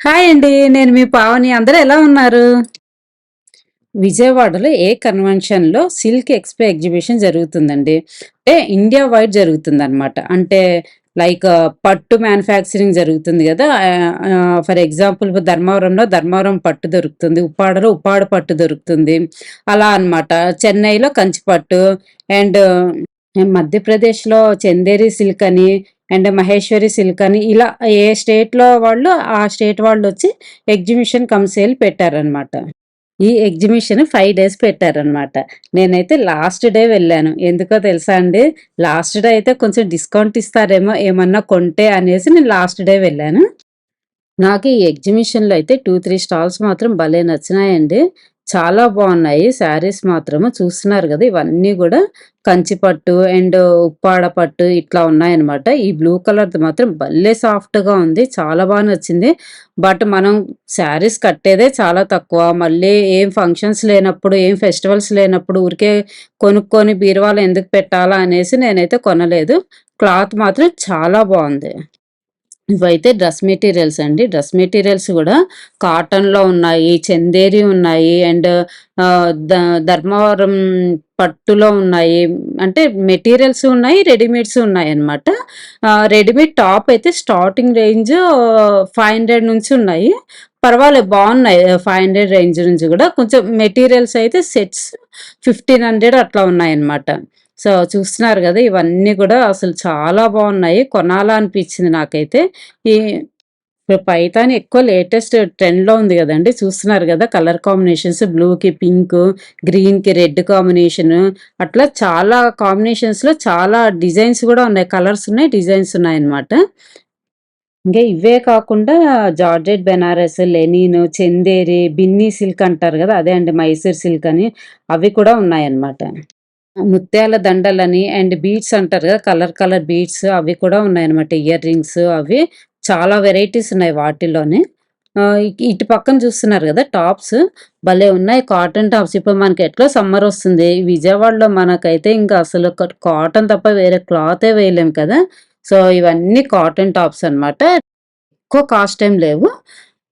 Hi అండి నేను మీ పావని. అందరూ ఎలా ఉన్నారు? విజయవాడలో ఏ కన్వెన్షన్లో సిల్క్ ఎక్స్పో ఎగ్జిబిషన్ జరుగుతుందండి? అంటే ఇండియా వైడ్ జరుగుతుంది అనమాట అంటే లైక్ పట్టు మ్యానుఫ్యాక్చరింగ్ జరుగుతుంది కదా. ఫర్ ఎగ్జాంపుల్ ధర్మవరంలో ధర్మవరం పట్టు దొరుకుతుంది ఉప్పాడలో ఉప్పాడ పట్టు దొరుకుతుంది. అలా అన్నమాట. చెన్నైలో కంచి పట్టు అండ్ మధ్యప్రదేశ్లో చందేరి సిల్క్ అని అండ్ మహేశ్వరి సిల్క్ అని ఇలా ఏ స్టేట్లో వాళ్ళు ఆ స్టేట్ వాళ్ళు వచ్చి ఎగ్జిబిషన్ కమ్ సేల్ పెట్టారనమాట ఈ ఎగ్జిబిషన్ ఫైవ్ డేస్ పెట్టారనమాట నేనైతే లాస్ట్ డే వెళ్ళాను. ఎందుకో తెలుసా అండి? లాస్ట్ డే అయితే కొంచెం డిస్కౌంట్ ఇస్తారేమో ఏమన్నా కొంటే అనేసి నేను లాస్ట్ డే వెళ్ళాను. నాకు ఈ ఎగ్జిబిషన్లో అయితే టూ త్రీ స్టాల్స్ మాత్రం భలే నచ్చినాయండి. చాలా బాగున్నాయి. శారీస్ మాత్రము చూస్తున్నారు కదా ఇవన్నీ కూడా కంచిపట్టు అండ్ ఉప్పాడ పట్టు ఇట్లా ఉన్నాయన్నమాట. ఈ బ్లూ కలర్ది మాత్రం భలే సాఫ్ట్గా ఉంది. చాలా బాగా నచ్చింది. బట్ మనం శారీస్ కట్టేదే చాలా తక్కువ. మళ్ళీ ఏం ఫంక్షన్స్ లేనప్పుడు ఏం ఫెస్టివల్స్ లేనప్పుడు ఊరికే కొనుక్కొని బీరువాలు ఎందుకు పెట్టాలా అనేసి నేనైతే కొనలేదు. క్లాత్ మాత్రం చాలా బాగుంది. ఇవైతే డ్రెస్ మెటీరియల్స్ అండి. డ్రెస్ మెటీరియల్స్ కూడా కాటన్లో ఉన్నాయి చందేరి ఉన్నాయి అండ్ ధర్మవరం పట్టులో ఉన్నాయి. అంటే మెటీరియల్స్ ఉన్నాయి రెడీమేడ్స్ ఉన్నాయి అనమాట రెడీమేడ్ టాప్ అయితే స్టార్టింగ్ రేంజ్ ఫైవ్ హండ్రెడ్ నుంచి ఉన్నాయి. పర్వాలేదు బాగున్నాయి. ఫైవ్ హండ్రెడ్ రేంజ్ నుంచి కూడా కొంచెం మెటీరియల్స్ అయితే సెట్స్ ఫిఫ్టీన్ హండ్రెడ్ అట్లా ఉన్నాయన్నమాట సో చూస్తున్నారు కదా ఇవన్నీ కూడా అసలు చాలా బాగున్నాయి. కొనాలా అనిపించింది నాకైతే. ఈ పైతాన్ ఎక్కువ లేటెస్ట్ ట్రెండ్లో ఉంది కదండి చూస్తున్నారు కదా కలర్ కాంబినేషన్స్ బ్లూకి పింక్ గ్రీన్కి రెడ్ కాంబినేషన్ అట్లా చాలా కాంబినేషన్స్లో చాలా డిజైన్స్ కూడా ఉన్నాయి కలర్స్ ఉన్నాయి డిజైన్స్ ఉన్నాయన్నమాట. ఇంకా ఇవే కాకుండా georgette Banaras linen Chanderi Binny silk అంటారు కదా అదే అండి మైసూర్ సిల్క్ అని అవి కూడా ఉన్నాయన్నమాట. ముత్యాల దండలని అండ్ బీడ్స్ అంటారు కదా కలర్ కలర్ బీడ్స్ అవి కూడా ఉన్నాయన్నమాట. ఇయర్ రింగ్స్ అవి చాలా వెరైటీస్ ఉన్నాయి వాటిలోనే ఇటు పక్కన చూస్తున్నారు కదా టాప్స్ భలే ఉన్నాయి. Cotton tops. ఇప్పుడు మనకి ఎట్లా సమ్మర్ వస్తుంది. విజయవాడలో మనకైతే ఇంకా అసలు కాటన్ తప్ప వేరే క్లాతే వేయలేం కదా. సో ఇవన్నీ కాటన్ టాప్స్ అనమాట ఎక్కువ కాస్ట్ ఏం లేవు.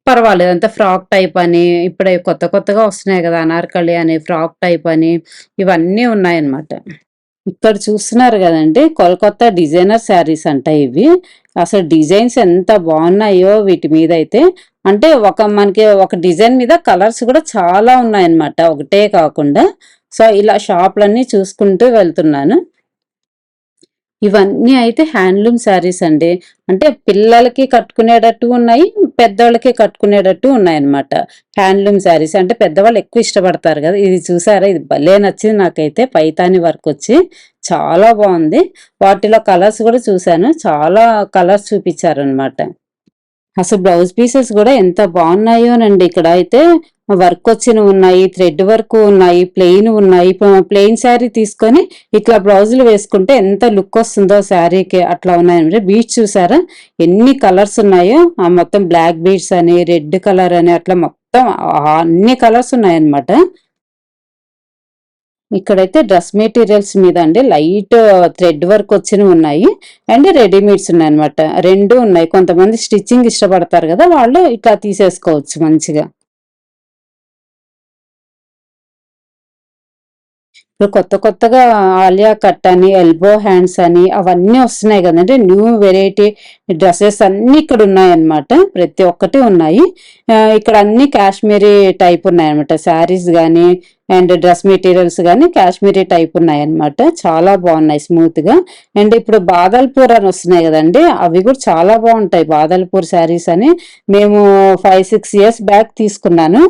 పర్వాలేదు. అంత ఫ్రాక్ టైప్ అని ఇప్పుడే కొత్త కొత్తగా వస్తున్నాయి కదా అనార్కలి అని ఫ్రాక్ టైప్ అని ఇవన్నీ ఉన్నాయన్నమాట. ఇక్కడ చూస్తున్నారు కదండి కోల్కత్తా డిజైనర్ శారీస్ అంట ఇవి. అసలు డిజైన్స్ ఎంత బాగున్నాయో వీటి మీద అయితే. అంటే ఒక మనకి ఒక డిజైన్ మీద కలర్స్ కూడా చాలా ఉన్నాయన్నమాట. ఒకటే కాకుండా. సో ఇలా షాప్లన్నీ చూసుకుంటూ వెళ్తున్నాను. ఇవన్నీ అయితే హ్యాండ్లూమ్ శారీస్ అండి. అంటే పిల్లలకి కట్టుకునేటట్టు ఉన్నాయి పెద్దవాళ్ళకి కట్టుకునేటట్టు ఉన్నాయి అనమాట హ్యాండ్లూమ్ శారీస్ అంటే పెద్దవాళ్ళు ఎక్కువ ఇష్టపడతారు కదా. ఇది చూసారా? ఇది భలే నచ్చింది నాకైతే. పైతాని వర్క్ వచ్చి చాలా బాగుంది. వాటిలో కలర్స్ కూడా చూశాను. చాలా కలర్స్ చూపించారనమాట అసలు బ్లౌజ్ పీసెస్ కూడా ఎంత బాగున్నాయోనండి. ఇక్కడ అయితే వర్క్ వచ్చిన ఉన్నాయి థ్రెడ్ వర్క్ ఉన్నాయి ప్లెయిన్ ఉన్నాయి. ప్లెయిన్ శారీ తీసుకొని ఇట్లా బ్లౌజులు వేసుకుంటే ఎంత లుక్ వస్తుందో శారీకి. అట్లా ఉన్నాయంటే బీడ్స్ చూసారా? ఎన్ని కలర్స్ ఉన్నాయో. ఆ మొత్తం బ్లాక్ బీడ్స్ అని రెడ్ కలర్ అని అట్లా మొత్తం అన్ని కలర్స్ ఉన్నాయన్నమాట. ఇక్కడైతే డ్రెస్ మెటీరియల్స్ మీద అండి లైట్ థ్రెడ్ వర్క్ వచ్చినవి ఉన్నాయి. అండ్ రెడీమేడ్స్ ఉన్నాయి అనమాట రెండు ఉన్నాయి. కొంతమంది స్టిచ్చింగ్ ఇష్టపడతారు కదా వాళ్ళు ఇట్లా తీసేసుకోవచ్చు మంచిగా. ఇప్పుడు కొత్త కొత్తగా ఆలియా కట్ అని ఎల్బో హ్యాండ్స్ అని అవన్నీ వస్తున్నాయి కదండి. న్యూ వెరైటీ డ్రెస్సెస్ అన్ని ఇక్కడ ఉన్నాయన్నమాట. ప్రతి ఒక్కటి ఉన్నాయి. ఇక్కడ అన్ని కాశ్మీరీ టైప్ ఉన్నాయన్నమాట. శారీస్ కానీ అండ్ డ్రెస్ మెటీరియల్స్ కానీ కాశ్మీరీ టైప్ ఉన్నాయన్నమాట. చాలా బాగున్నాయి స్మూత్గా అండ్ ఇప్పుడు బాదల్పూర్ అని వస్తున్నాయి కదండి. అవి కూడా చాలా బాగుంటాయి. బాదల్పూర్ శారీస్ అని మేము ఫైవ్ సిక్స్ ఇయర్స్ బ్యాక్ తీసుకున్నాను.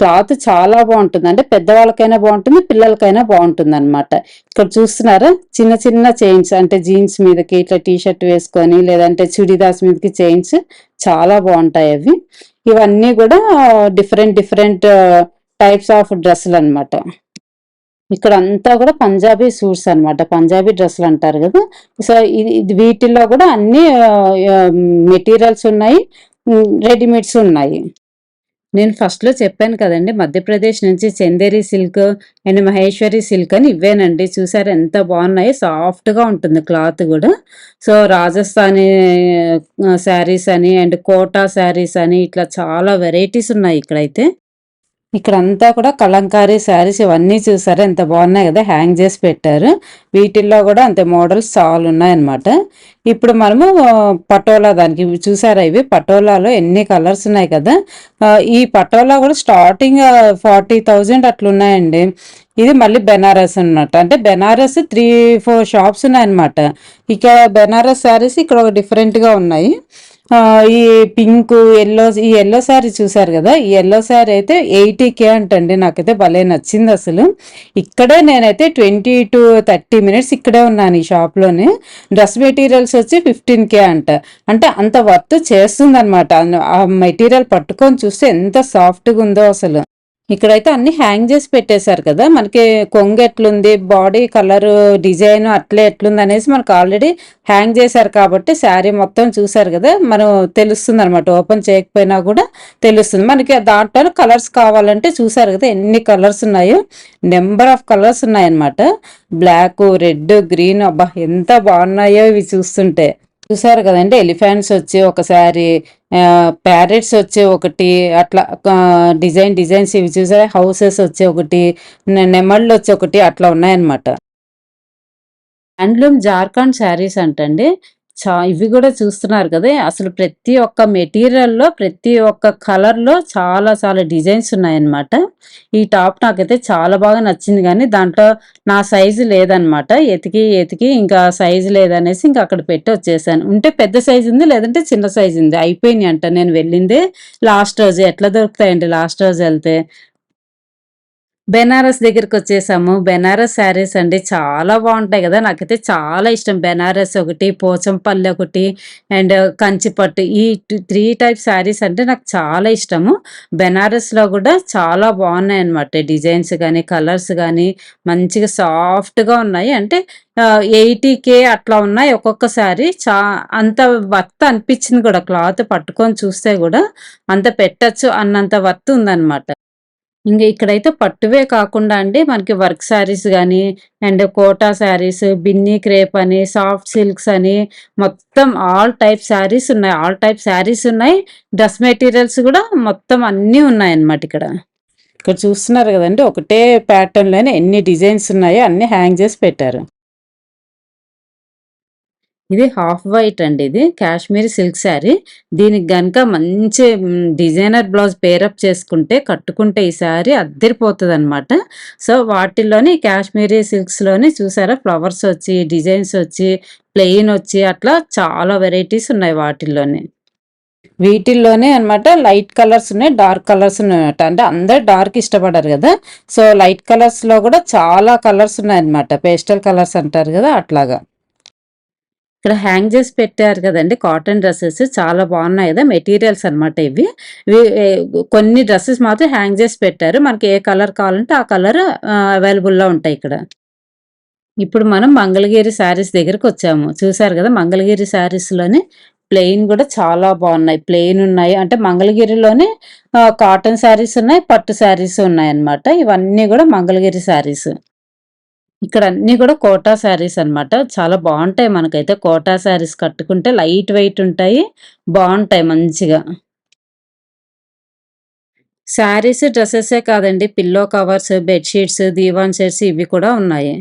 క్లాత్ చాలా బాగుంటుంది. అంటే పెద్దవాళ్ళకైనా బాగుంటుంది పిల్లలకైనా బాగుంటుంది అనమాట ఇక్కడ చూస్తున్నారా? చిన్న చిన్న చైన్స్ అంటే జీన్స్ మీదకి ఇట్లా టీ షర్ట్ వేసుకొని లేదంటే చుడిదాస్ మీదకి చైన్స్ చాలా బాగుంటాయి అవి. ఇవన్నీ కూడా డిఫరెంట్ డిఫరెంట్ టైప్స్ ఆఫ్ డ్రెస్సులు అనమాట ఇక్కడ అంతా కూడా పంజాబీ సూట్స్ అనమాట పంజాబీ డ్రెస్సులు అంటారు కదా. సో ఇది వీటిల్లో కూడా అన్ని మెటీరియల్స్ ఉన్నాయి. రెడీమేడ్స్ ఉన్నాయి. నేను ఫస్ట్‌లో చెప్పాను కదండి మధ్యప్రదేశ్ నుంచి Chanderi silk and Maheshwari silk అని ఇవ్వేనండి. చూసారు ఎంత బాగున్నాయో సాఫ్ట్‌గా ఉంటుంది క్లాత్ కూడా సో, రాజస్థానీ శారీస్ అని అండ్ కోటా శారీస్ అని ఇట్లా చాలా వెరైటీస్ ఉన్నాయి ఇక్కడైతే. ఇక్కడ అంతా కూడా కలంకారీ శారీస్ ఇవన్నీ చూసారా? ఎంత బాగున్నాయి కదా హ్యాంగ్ చేసి పెట్టారు. వీటిల్లో కూడా అంతే మోడల్స్ చాలా ఉన్నాయన్నమాట. ఇప్పుడు మనము పటోలా దానికి చూసారా ఇవి? పటోలాలో ఎన్ని కలర్స్ ఉన్నాయి కదా. ఈ పటోలా కూడా స్టార్టింగ్ ఫార్టీ థౌజండ్ అట్లున్నాయండి. ఇది మళ్ళీ బెనారస్ అన్నమాట. అంటే బెనారస్ త్రీ ఫోర్ షాప్స్ ఉన్నాయన్నమాట. ఇక్కడ బెనారస్ శారీస్ ఇక్కడ ఒక డిఫరెంట్గా ఉన్నాయి. ఈ పింక్ ఎల్లో ఈ ఎల్లో శారీ చూసారు కదా? ఈ ఎల్లో శారీ అయితే ఎయిటీ కే అంటండి. నాకైతే భలే నచ్చింది అసలు. ఇక్కడే నేనైతే ట్వంటీ టు థర్టీ మినిట్స్ ఇక్కడే ఉన్నాను ఈ షాప్లోనే డ్రెస్ మెటీరియల్స్ వచ్చి ఫిఫ్టీన్ కే అంట. అంటే అంత వర్త్ చేస్తుంది అనమాట ఆ మెటీరియల్ పట్టుకొని చూస్తే ఎంత సాఫ్ట్గా ఉందో అసలు. ఇక్కడైతే అన్ని హ్యాంగ్ చేసి పెట్టేశారు కదా. మనకి కొంగు ఎట్లుంది బాడీ కలర్ డిజైన్ అట్లే ఎట్లుంది అనేసి మనకు ఆల్రెడీ హ్యాంగ్ చేశారు కాబట్టి శారీ మొత్తం చూసారు కదా. మనం తెలుస్తుంది అనమాట ఓపెన్ చేయకపోయినా కూడా తెలుస్తుంది. మనకి దాంట్లో కలర్స్ కావాలంటే చూసారు కదా ఎన్ని కలర్స్ ఉన్నాయో. నెంబర్ ఆఫ్ కలర్స్ ఉన్నాయన్నమాట. బ్లాక్ రెడ్ గ్రీన్ అబ్బా ఎంత బాగున్నాయో ఇవి చూస్తుంటే. చూసారు కదండి ఎలిఫెంట్స్ వచ్చి ఒక శారీ ప్యారెట్స్ వచ్చే ఒకటి అట్లా డిజైన్ డిజైన్స్ ఇవి చూసారా? హౌసెస్ వచ్చే ఒకటి నెమళ్ళు వచ్చే ఒకటి అట్లా ఉన్నాయన్నమాట. హ్యాండ్లూమ్ జార్ఖండ్ శారీస్ అంటండి. చా ఇవి కూడా చూస్తున్నారు కదా. అసలు ప్రతి ఒక్క మెటీరియల్లో ప్రతి ఒక్క కలర్లో చాలా చాలా డిజైన్స్ ఉన్నాయన్నమాట. ఈ టాప్ నాకైతే చాలా బాగా నచ్చింది కానీ దాంట్లో నా సైజు లేదనమాట ఎతికి ఎతికి ఇంకా సైజు లేదనేసి ఇంకా అక్కడ పెట్టి వచ్చేసాను. ఉంటే పెద్ద సైజు ఉంది లేదంటే చిన్న సైజు ఉంది. అయిపోయినాయి అంట. నేను వెళ్ళిందే లాస్ట్ రోజు. ఎట్లా దొరుకుతాయండి లాస్ట్ రోజు వెళ్తే? బెనారస్ దగ్గరికి వచ్చేసాము. బెనారస్ శారీస్ అండి చాలా బాగుంటాయి కదా. నాకైతే చాలా ఇష్టం బెనారస్ ఒకటి పోచంపల్లి ఒకటి అండ్ కంచిపట్టు ఈ త్రీ టైప్ శారీస్ అంటే నాకు చాలా ఇష్టము. బెనారస్లో కూడా చాలా బాగున్నాయి అనమాట డిజైన్స్ కానీ కలర్స్ కానీ మంచిగా సాఫ్ట్గా ఉన్నాయి. అంటే ఎయిటీ కే అట్లా ఉన్నాయి ఒక్కొక్కసారి చా అంత వర్త్ అనిపించింది కూడా. క్లాత్ పట్టుకొని చూస్తే కూడా అంత పెట్టచ్చు అన్నంత వర్త్ ఉందన్నమాట. ఇంక ఇక్కడైతే పట్టువే కాకుండా అండి మనకి వర్క్ శారీస్ కానీ అండ్ కోటా శారీస్ బిన్నీ క్రేప్ అని సాఫ్ట్ సిల్క్స్ అని మొత్తం ఆల్ టైప్ శారీస్ ఉన్నాయి. ఆల్ టైప్ శారీస్ ఉన్నాయి. డ్రెస్ మెటీరియల్స్ కూడా మొత్తం అన్నీ ఉన్నాయి అన్నమాట ఇక్కడ. ఇక్కడ చూస్తున్నారు కదండి ఒకటే ప్యాటర్న్లోనే ఎన్ని డిజైన్స్ ఉన్నాయో అన్ని హ్యాంగ్ చేసి పెట్టారు. ఇది హాఫ్ వైట్ అండి ఇది. కాశ్మీరీ సిల్క్ శారీ. దీనికి గనక మంచి డిజైనర్ బ్లౌజ్ పేరప్ చేసుకుంటే కట్టుకుంటే ఈ శారీ అద్దరిపోతుంది అనమాట సో వాటిల్లోని కాశ్మీరీ సిల్క్స్లోని చూసారా ఫ్లవర్స్ వచ్చి డిజైన్స్ వచ్చి ప్లెయిన్ వచ్చి అట్లా చాలా వెరైటీస్ ఉన్నాయి వాటిల్లోనే. వీటిల్లోనే అనమాట లైట్ కలర్స్ ఉన్నాయి డార్క్ కలర్స్ ఉన్నాయన్నమాట. అంటే అందరు డార్క్ ఇష్టపడరు కదా. సో లైట్ కలర్స్లో కూడా చాలా కలర్స్ ఉన్నాయన్నమాట. పేస్టల్ కలర్స్ అంటారు కదా అట్లాగా. ఇక్కడ హ్యాంగ్ చేసి పెట్టారు కదండి కాటన్ డ్రెస్సెస్ చాలా బాగున్నాయి కదా మెటీరియల్స్ అనమాట ఇవి. కొన్ని డ్రెస్సెస్ మాత్రం హ్యాంగ్ చేసి పెట్టారు. మనకి ఏ కలర్ కావాలంటే ఆ కలర్ అవైలబుల్లో ఉంటాయి ఇక్కడ. ఇప్పుడు మనం మంగళగిరి శారీస్ దగ్గరకు వచ్చాము. చూసారు కదా మంగళగిరి శారీస్లోనే ప్లెయిన్ కూడా చాలా బాగున్నాయి. ప్లెయిన్ ఉన్నాయి. అంటే మంగళగిరిలోనే కాటన్ శారీస్ ఉన్నాయి పట్టు శారీస్ ఉన్నాయి అన్నమాట. ఇవన్నీ కూడా మంగళగిరి శారీస్ ఇక్కడ అన్నీ కూడా కోటా శారీస్ అనమాట చాలా బాగుంటాయి మనకైతే కోటా శారీస్ కట్టుకుంటే. లైట్ వెయిట్ ఉంటాయి. బాగుంటాయి మంచిగా. శారీస్ డ్రెస్సెసే కాదండి. పిల్లో కవర్స్ బెడ్షీట్స్ దీవాన్ సెట్స్ ఇవి కూడా ఉన్నాయి.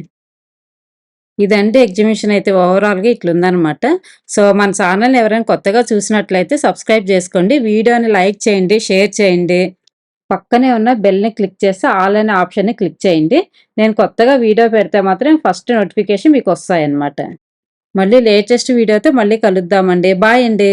ఇదంటే ఎగ్జిబిషన్ అయితే ఓవరాల్గా ఇట్లుందనమాట సో మన ఛానల్ ఎవరైనా కొత్తగా చూసినట్లయితే సబ్స్క్రైబ్ చేసుకోండి. వీడియోని లైక్ చేయండి షేర్ చేయండి. పక్కనే ఉన్న బెల్ని క్లిక్ చేస్తే ఆల్ అనే ఆప్షన్ని క్లిక్ చేయండి. నేను కొత్తగా వీడియో పెడితే మాత్రం ఫస్ట్ నోటిఫికేషన్ మీకు వస్తాయన్నమాట. మళ్ళీ లేటెస్ట్ వీడియోతో మళ్ళీ కలుద్దామండి. బాయ్ అండి.